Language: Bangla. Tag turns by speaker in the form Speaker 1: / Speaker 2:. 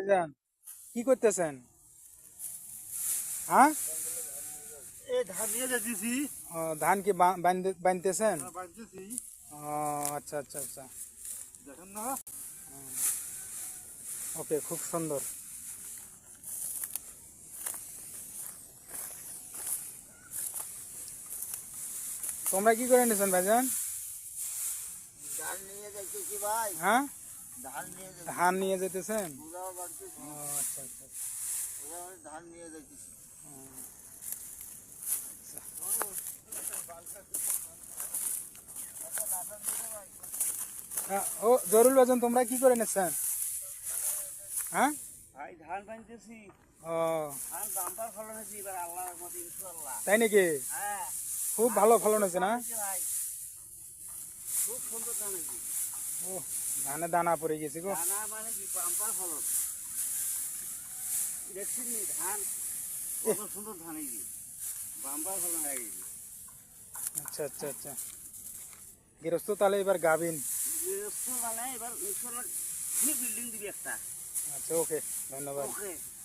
Speaker 1: ভাইজান কি করতেছেন হ্যাঁ
Speaker 2: এই ধান নিয়ে যাচ্ছি
Speaker 1: ধান কি বানতেছেন আচ্ছা আচ্ছা আচ্ছা
Speaker 2: দেখেন না
Speaker 1: ওকে খুব সুন্দর তোমরা কি করে নিয়েছেন ভাইজান
Speaker 2: ধান নিয়ে যাইতেছি ভাই
Speaker 1: হ্যাঁ
Speaker 2: ধান নিয়ে
Speaker 1: যেতেছেন আচ্ছা আচ্ছা
Speaker 2: ধান আচ্ছা।
Speaker 1: নিয়ে ও জরুল বাজন তোমরা কি করে নিচ্ছেন হ্যাঁ
Speaker 2: ভাই ধান
Speaker 1: ও
Speaker 2: ধান ফলন এবার আল্লাহর
Speaker 1: তাই নাকি
Speaker 2: হ্যাঁ
Speaker 1: খুব ভালো ফলন হয়েছে না
Speaker 2: খুব সুন্দর ধান হয়েছে
Speaker 1: ও ধান দানা পড়ে গেছে গো
Speaker 2: না না মানে পাম্পার হলক ইলেকট্রিক ধান খুব সুন্দর ধান হই গেছে বাম্বার হলা হয়ে গেছে
Speaker 1: আচ্ছা আচ্ছা আচ্ছা এর স্ত তালে এবার গাবিন
Speaker 2: এর স্ত মানে এবার সুন্দর নি বিল্ডিং দিব একটা
Speaker 1: আচ্ছা ওকে ধন্যবাদ